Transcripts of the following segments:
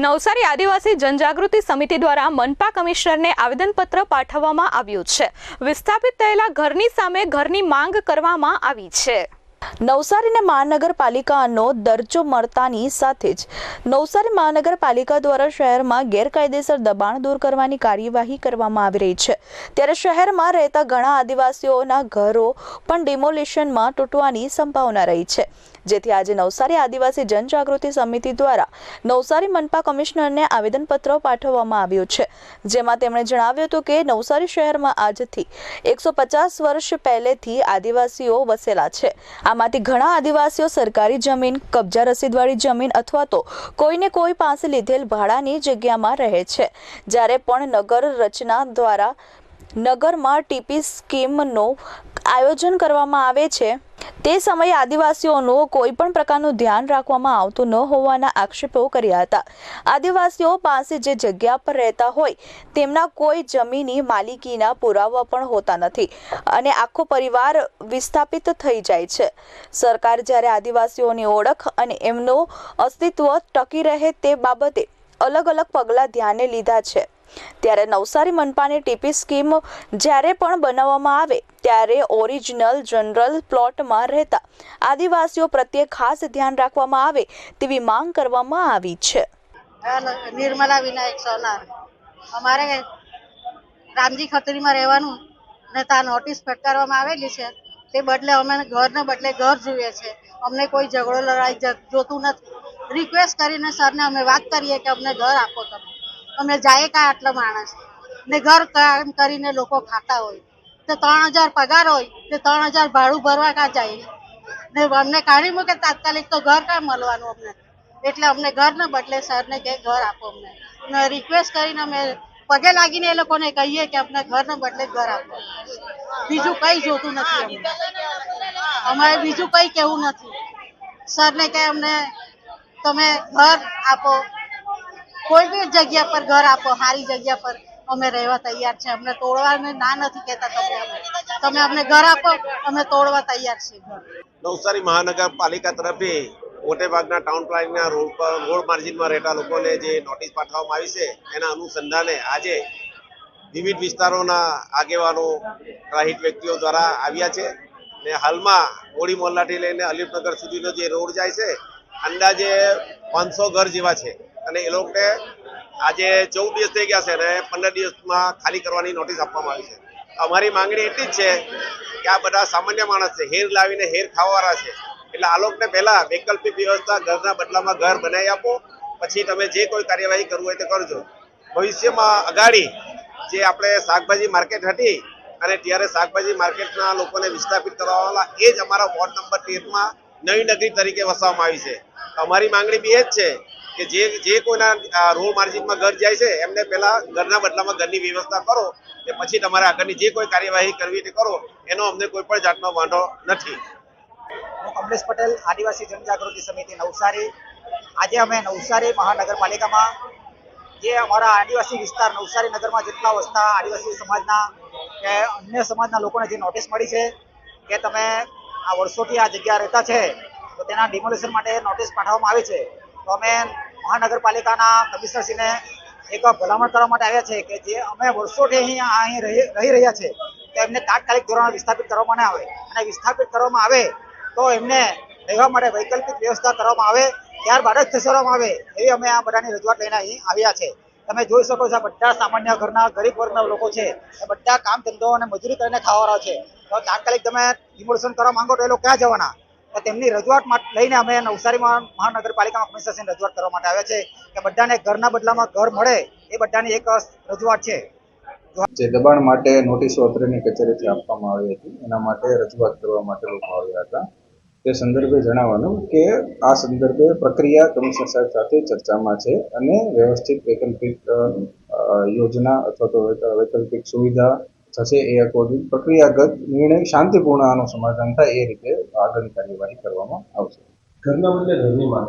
નવસારી આદિવાસી જનજાગૃતિ સમિતિ દ્વારા મનપા કમિશનરને આવેદનપત્ર પાઠવવામાં આવ્યું છે. વિસ્થાપિત થયેલા ઘરની સામે ઘરની માંગ કરવામાં આવી છે. નવસારીને મહાનગરપાલિકાનો દરજ્જો મળતાની સાથે જ નવસારી મહાનગરપાલિકા દ્વારા શહેરમાં ગેરકાયદેસર દબાણ દૂર કરવાની કાર્યવાહી કરવામાં આવી રહી છે. ત્યારે શહેરમાં રહેતા ઘણા આદિવાસીઓના ઘરો પણ ડિમોલિશનમાં તૂટવાની સંભાવના રહી છે. જેથી આજે નવસારી આદિવાસી જનજાગૃતિ સમિતિ દ્વારા નવસારી મનપા કમિશનરને આવેદનપત્ર પાઠવવામાં આવ્યું છે. જેમાં તેમણે જણાવ્યું હતું કે નવસારી શહેરમાં આજથી એકસો પચાસ વર્ષ પહેલેથી આદિવાસીઓ વસેલા છે. આમાંથી ઘણા આદિવાસીઓ સરકારી જમીન, કબજા રસીદવાળી જમીન અથવા તો કોઈને કોઈ પાસે લીધેલ ભાડાની જગ્યામાં રહે છે. જ્યારે પણ નગર રચના દ્વારા નગરમાં ટીપી સ્કીમનું આયોજન કરવામાં આવે છે તે સમયે આદિવાસીઓનું કોઈ પણ પ્રકારનું ધ્યાન રાખવામાં આવતું ન હોવાના આક્ષેપો કર્યા હતા. આદિવાસીઓ પાસે જે જગ્યા પર રહેતા હોય, તેમના કોઈ જમીની માલિકીના પુરાવા પણ હોતા નથી અને આખો પરિવાર વિસ્થાપિત થઈ જાય છે. સરકાર જ્યારે આદિવાસીઓની ઓળખ અને એમનું અસ્તિત્વ ટકી રહે તે બાબતે અલગ અલગ પગલાં ધ્યાને લીધા છે. ત્યારે નવસારી મનપાની ટીપી સ્કીમ જ્યારે પણ બનાવવામાં આવે, ત્યારે ઓરિજિનલ જનરલ પ્લોટમાં રહેતા આદિવાસીઓ પ્રત્યે ખાસ ધ્યાન રાખવામાં આવે તેવી માંગ કરવામાં આવી છે. નિર્મલા વિનાયક સોનાર. અમારે રામજી ખત્રીમાં રહેવાનું ને ત્યાં નોટિસ ફટકારવામાં આવેલી છે. તે બદલે અમે ઘરને બદલે ઘર જોઈએ છે. અમને કોઈ ઝઘડો લડાઈ જોતું નથી. રિક્વેસ્ટ કરીને સરને અમે વાત કરીએ કે અમને ઘર આપો તમે. અમે જાય કાં આટલો માણસ? ને ઘર કામ કરીને લોકો ખાતા હોય. તો ત્રણ હજાર પગાર હોય, તો ત્રણ હજાર ભાડું ભરવા કાં જાય? ને અમને કાઢી મૂકે તાત્કાલિક તો ઘર કાં મળવાનું અમને. એટલે અમને ઘરને બદલે સરને કે ઘર આપો અમને. ને રિક્વેસ્ટ કરીને અમે પગે લાગીને એ લોકોને કહીએ કે અમને ઘરને બદલે ઘર આપો. બીજું કઈ જોતું નથી અમારે બીજું કઈ કેવું નથી. સરને કે અમને તમે ઘર આપો. કોઈ બી જગ્યા પર ઘર આપો, સારી જગ્યા પર અમે રહેવા તૈયાર છે. અમને તોડવાને ના નથી કહેતા તમને તમે અમને ઘર આપો, અમે તોડવા તૈયાર છીએ નવસારી મહાનગરપાલિકા તરફથી મોટે ભાગના ટાઉન પ્લાનિંગના રોડ પર રોડ માર્જિનમાં રહેતા લોકોને જે નોટિસ પાઠવવામાં આવી છે, એના અનુસંધાને આજે વિવિધ વિસ્તારોના આગેવાનો રાહિત વ્યક્તિઓ દ્વારા આવ્યા છે. ને હાલમાં હોળી મોહલ્લાથી લઈને અલીફનગર સુધીનો જે રોડ જાય છે, અંદાજે પાંચસો ઘર જેવા છે. અને એ લોકોને આજે ચૌદ દિવસ થઈ ગયા છે અને પંદર દિવસમાં ખાલી કરવાની નોટિસ આપવામાં આવી છે. અમારી માંગણી એટલી જ છે કે આ બધા સામાન્ય માણસ છે, હેર લાવીને હેર ખાવાવાળા છે. એટલે આ લોકોને પહેલાં વૈકલ્પિક વ્યવસ્થા, ઘરના બદલામાં ઘર બનાવી આપો, પછી તમે જે કોઈ કાર્યવાહી કરવું હોય તે કરજો. ભવિષ્યમાં અગાડી જે આપણે શાકભાજી માર્કેટ હતી અને ત્યારે શાકભાજી માર્કેટના લોકોને વિસ્થાપિત કરવાવાળા, એ જ અમારા વોર્ડ નંબર તેરમાં નવી નગરી તરીકે વસાવવામાં આવી છે. અમારી માંગણી બી એ જ છે કે જે જે કોઈના આ, માર્જિનમાં ઘર જાય છે એમને પહેલા ઘરના બદલામાં ઘરની વ્યવસ્થા કરો કે પછી તમારે આગળની જે કોઈ કાર્યવાહી કરવી તે કરો એનો અમને કોઈ પણ જાતનો વાંધો નથી. હું કમલેશ પટેલ આદિવાસી જનજાગૃતિ સમિતિ નવસારી. આજે અમે નવસારી મહાનગરપાલિકામાં જે અમારા આદિવાસી વિસ્તાર નવસારી નગરમાં જેટલા વસતા આદિવાસી સમાજના કે અન્ય સમાજના લોકોને જે નોટિસ મળી છે કે તમે આ વર્ષોથી આ જગ્યા રહેતા છે તો તેના ડિમોલિશન માટે નોટિસ પાઠવવામાં આવી છે. તો અમે મહાનગરપાલિકાના કમિશનરશ્રીને એક ભલામણ કરવા માટે આવ્યા છે કે જે અમે વર્ષોથી અહીંયા અહીં રહી રહી રહ્યા છે, તો એમને તાત્કાલિક ધોરણે વિસ્થાપિત કરવામાં આવે. અને વિસ્થાપિત કરવામાં આવે તો એમને રહેવા માટે વૈકલ્પિક વ્યવસ્થા કરવામાં આવે, ત્યારબાદ જ ખસેડવામાં આવે એવી અમે આ બધાની રજૂઆત લઈને અહીં આવ્યા છે. તમે જોઈ શકો છો બધા સામાન્ય ઘરના ગરીબ વર્ગના લોકો છે, એ બધા કામ ધંધો અને મજૂરી કરીને ખાવાવાળા છે. તો તાત્કાલિક તમે ડિમોલિશન કરવા માંગો તો એ લોકો ક્યાં જવાના? તેમની રજૂઆત લઈને અમે નવસારી મહાનગરપાલિકામાં કમિશનરશ્રીને રજૂઆત કરવા માટે આવ્યા છે કે બધાને ઘરના બદલામાં ઘર મળે એ બધાની એક રજૂઆત છે. જે દબાણ માટે નોટિસો અત્રેની કચેરીથી આપવામાં આવી હતી, એના માટે રજૂઆત કરવા માટે લોકો આવ્યા હતા. તે સંદર્ભે જણાવવાનું કે આ સંદર્ભે પ્રક્રિયા કમિશનર સાહેબ સાથે ચર્ચામાં છે અને વ્યવસ્થિત વૈકલ્પિક યોજના અથવા તો વૈકલ્પિક સુવિધા થશે એ અકોર્ડિંગ પ્રક્રિયાગત નિર્ણય શાંતિપૂર્ણ આનું સમાધાન થાય એ રીતે આગળની કાર્યવાહી કરવામાં આવશે. ઘરના બદલે ઘરની માંગ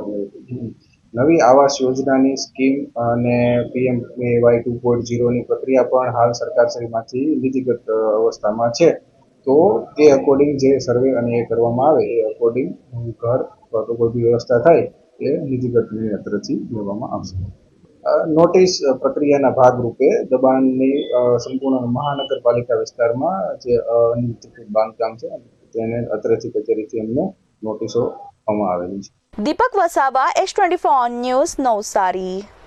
નવી આવાસ યોજનાની સ્કીમ અને પીએમ વાય ટુ પોઈન્ટ ઝીરોની પ્રક્રિયા પણ હાલ સરકારશ્રીમાંથી નીતિગત અવસ્થામાં છે. તો એ અકોર્ડિંગ જે સર્વે અને એ કરવામાં આવે એ અકોર્ડિંગ ઘર તો કોઈ બી વ્યવસ્થા થાય એ નીતિગત નિર્ણય તરફથી લેવામાં આવશે. નોટિસ પ્રક્રિયાના ભાગરૂપે દબાણની સંપૂર્ણ મહાનગરપાલિકા વિસ્તારમાં જે અનિયંત્રિત બાંધકામ છે, તેને અત્રેથી કચેરીથી અમને નોટિસો આપવામાં આવેલી છે. Deepak Vasava, S twenty four news Navsari.